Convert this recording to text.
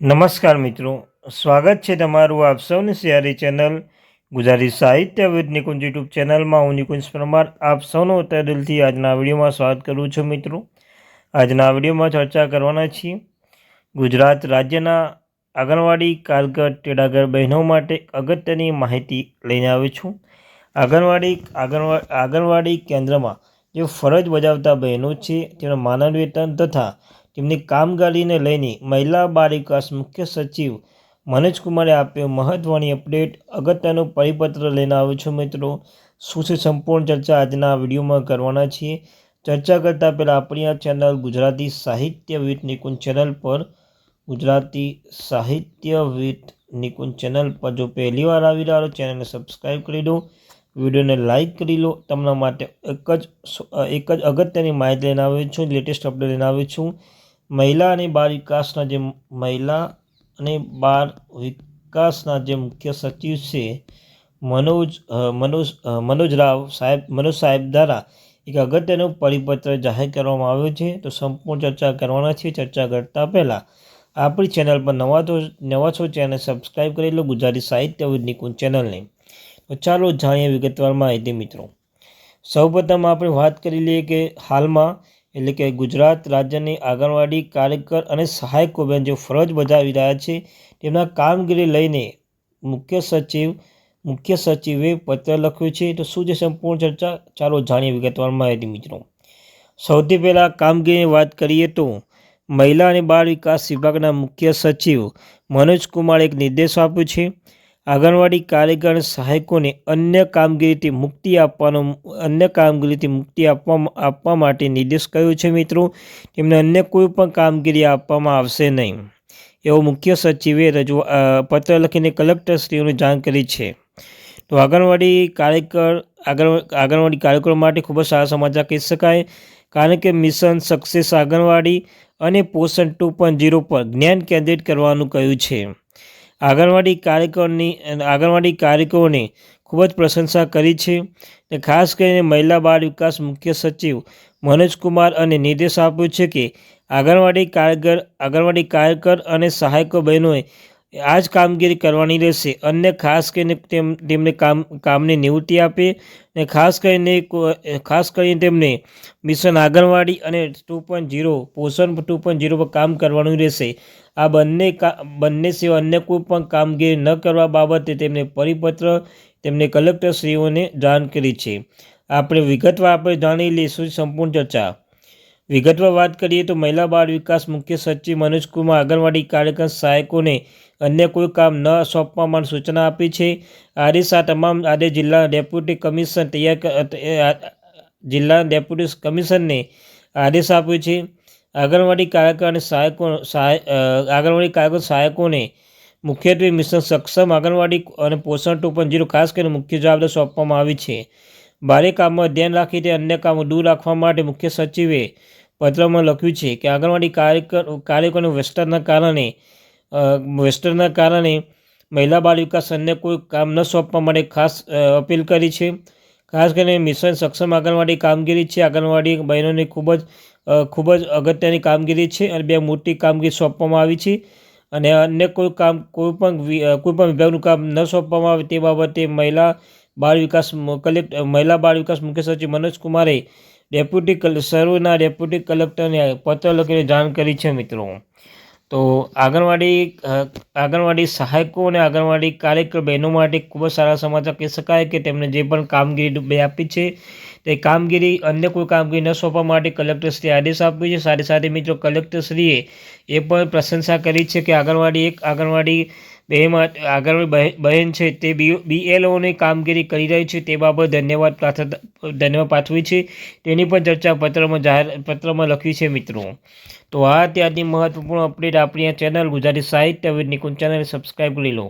નમસ્કાર મિત્રો, સ્વાગત છે તમારું આપ સૌની સિયારી ચેનલ ગુજરાતી સાહિત્ય વિદ યુટ્યુબ ચેનલમાં. હું નિકુંજ પરમાર, આપ સૌનો દિલથી આજના વિડીયોમાં સ્વાગત કરું છું મિત્રો. આજના વિડીયોમાં ચર્ચા કરવાના છીએ ગુજરાત રાજ્યના આંગણવાડી કારગર તેડાગર બહેનો માટે અગત્યની માહિતી લઈને આવ્યો છું. આંગણવાડી, આંગણવા, આંગણવાડી કેન્દ્રમાં જે ફરજ બજાવતા બહેનો છે, તેનું માનદ વેતન તથા તેમની કામગીરીને લઈને મહિલા બાળ વિકાસ મુખ્ય સચિવ મનોજકુમારે આપ્યો મહત્ત્વની અપડેટ. અગત્યનું પરિપત્ર લઈને આવ્યો છું મિત્રો. શું છે સંપૂર્ણ ચર્ચા? આજના વિડીયોમાં કરવાના છીએ. ચર્ચા કરતાં પહેલાં આપણી આ ચેનલ ગુજરાતી સાહિત્ય વિથ નિકુંજ ચેનલ પર ગુજરાતી સાહિત્ય વિથ નિકુંજ ચેનલ પર જો પહેલી વાર આવી રહ્યા ચેનલને સબસ્ક્રાઈબ કરી દો. વિડીયોને લાઇક કરી લો. તમારા માટે એક જ એક જ અગત્યની માહિતી લઈને આવ્યો છું. લેટેસ્ટ અપડેટ લઈને આવ્યો છું. મહિલા અને બાળ વિકાસના જે મહિલા અને બાળ વિકાસના જે મુખ્ય સચિવ છે, મનોજ મનોજ મનોજ રાવ સાહેબ, મનોજ સાહેબ દ્વારા એક અગત્યનું પરિપત્ર જાહેર કરવામાં આવ્યો છે. તો સંપૂર્ણ ચર્ચા કરવાના છે ચર્ચા કરતા પહેલાં આપણી ચેનલ પર નવા તો, નવા છો ચેનલ સબસ્ક્રાઈબ કરી લો ગુજરાતી સાહિત્ય નિકુંજ ચેનલને. તો ચાલો જાણીએ વિગતવાર માહિતી મિત્રો. સૌપ્રથમ આપણે વાત કરી લઈએ કે હાલમાં એટલે કે ગુજરાત રાજ્યની આંગણવાડી કાર્યકર અને સહાયકો બેન જે ફરજ બજાવી રહ્યા છે, તેમના કામગીરી લઈને મુખ્ય સચિવ, મુખ્ય સચિવે પત્ર લખ્યું છે. તો શું છે સંપૂર્ણ ચર્ચા? ચાલો જાણીએ વિગતવાર માહિતી મિત્રો. સૌથી પહેલાં કામગીરીની વાત કરીએ તો મહિલા અને બાળ વિકાસ વિભાગના મુખ્ય સચિવ મનોજ કુમારે એક નિર્દેશ આપ્યો છે આંગણવાડી કાર્યકર સહાયકોને અન્ય કામગીરીથી મુક્તિ આપવાનો, અન્ય કામગીરીથી મુક્તિ આપવા આપવા માટે નિર્દેશ કર્યો છે મિત્રો. તેમને અન્ય કોઈ પણ કામગીરી આપવામાં આવશે નહીં. એવો મુખ્ય સચિવે રજૂ પત્ર લખીને કલેક્ટરશ્રીઓને જાણ કરી છે. તો આંગણવાડી કાર્યકર આંગણવાડી કાર્યકરો માટે ખૂબ જ સારા સમાચાર કહી શકાય. કારણ કે મિશન સક્સેસ આંગણવાડી અને પોષણ ટુ પર જ્ઞાન કેન્દ્રિત કરવાનું કહ્યું છે. આંગણવાડી કાર્યકરની, આંગણવાડી કાર્યકરોને ખૂબ જ પ્રશંસા કરી છે ને ખાસ કરીને મહિલા બાળ વિકાસ મુખ્ય સચિવ મનોજકુમાર અને નિર્દેશ આપ્યો છે કે આંગણવાડી કારગર, આંગણવાડી કાર્યકર અને સહાયકો બહેનોએ આ જ કામગીરી કરવાની રહેશે. અન્ય ખાસ કરીને તેમ, તેમને કામ, કામની નિવૃત્તિ આપે અને ખાસ કરીને ખાસ કરીને તેમને મિશન આંગણવાડી અને two point zero, Poshan two point zero પર કામ કરવાનું રહેશે. આ બંને બંને સિવાય અન્ય કોઈ પણ કામગીરી ન કરવા બાબતે તેમને પરિપત્ર, તેમને કલેક્ટરશ્રીઓને જાણ કરી છે. આપણે વિગતવાર આપણે જાણી લઈશું સંપૂર્ણ ચર્ચા. વિગતવાર વાત કરીએ તો મહિલા બાળ વિકાસ મુખ્ય સચિવ મનોજકુમાર આંગણવાડી કાર્યક્રમ સહાયકોને અન્ય કોઈ કામ ન સોંપવા માટે સૂચના આપી છે. આદેશ આ તમામ આદેશ જિલ્લા ડેપ્યુટી કમિશન તૈયાર જિલ્લા ડેપ્યુટી કમિશનને આદેશ આપ્યો છે. આંગણવાડી કાર્યકર અને સહાયકો સહાય આંગણવાડી કાર્યકર સહાયકોને મુખ્યત્વે મિશન સક્ષમ આંગણવાડી અને પોષણ ટુ પણ જીરો ખાસ કરીને મુખ્ય જવાબદારી સોંપવામાં આવી છે. ભારે કામમાં ધ્યાન રાખી તે અન્ય કામો દૂર રાખવા માટે મુખ્ય સચિવે પત્રમાં લખ્યું છે કે આંગણવાડી કાર્યકર કાર્યકરોને વેસ્ટરના કારણે વેસ્ટરના કારણે મહિલા બાળ વિકાસ અન્ય કોઈ કામ ન સોંપવા માટે ખાસ અપીલ કરી છે. ખાસ કરીને મિશન સક્ષમ આંગણવાડી કામગીરી છે. આંગણવાડી બહેનોની ખૂબ જ ખૂબ જ અગત્યની કામગીરી છે અને બે મોટી કામગીરી સોંપવામાં આવી છે. અને અન્ય કોઈ કામ, કોઈ પણ કોઈ પણ વિભાગનું કામ ન સોંપવામાં આવે તે બાબતે મહિલા બાળ વિકાસ કલેક્ટ, મહિલા બાળ વિકાસ મુખ્ય સચિવ મનોજ કુમારે ડેપ્યુટી સર્વના ડેપ્યુટી કલેક્ટરને પત્ર લખીને જાણ કરી છે મિત્રો. તો આંગણવાડી આંગણવાડી સહાયકો અને આંગણવાડી કાર્યકર બહેનો માટે ખૂબ જ સારા સમાચાર કહી શકાય કે તેમને જે પણ કામગીરી આપી છે, તે કામગીરી અન્ય કોઈ કામગીરી ન સોંપવા માટે કલેક્ટરશ્રીએ આદેશ આપ્યો છે. સાથે સાથે મિત્રો, કલેક્ટરશ્રીએ એ પણ પ્રશંસા કરી છે કે આંગણવાડી એક આંગણવાડી બેમાં આગળ બહેન છે તે બીએલઓની કામગીરી કરી રહી છે તે બાબત ધન્યવાદ ધન્યવાદ પાઠવી છે. તેની પણ ચર્ચા પત્રમાં જાહેર, પત્રમાં લખી છે મિત્રો. તો આ ત્યાંની મહત્વપૂર્ણ અપડેટ આપણી આ ચેનલ ગુજરાતી સાહિત્ય નિકુંજ ચેનલ સબસ્ક્રાઈબ કરી લો.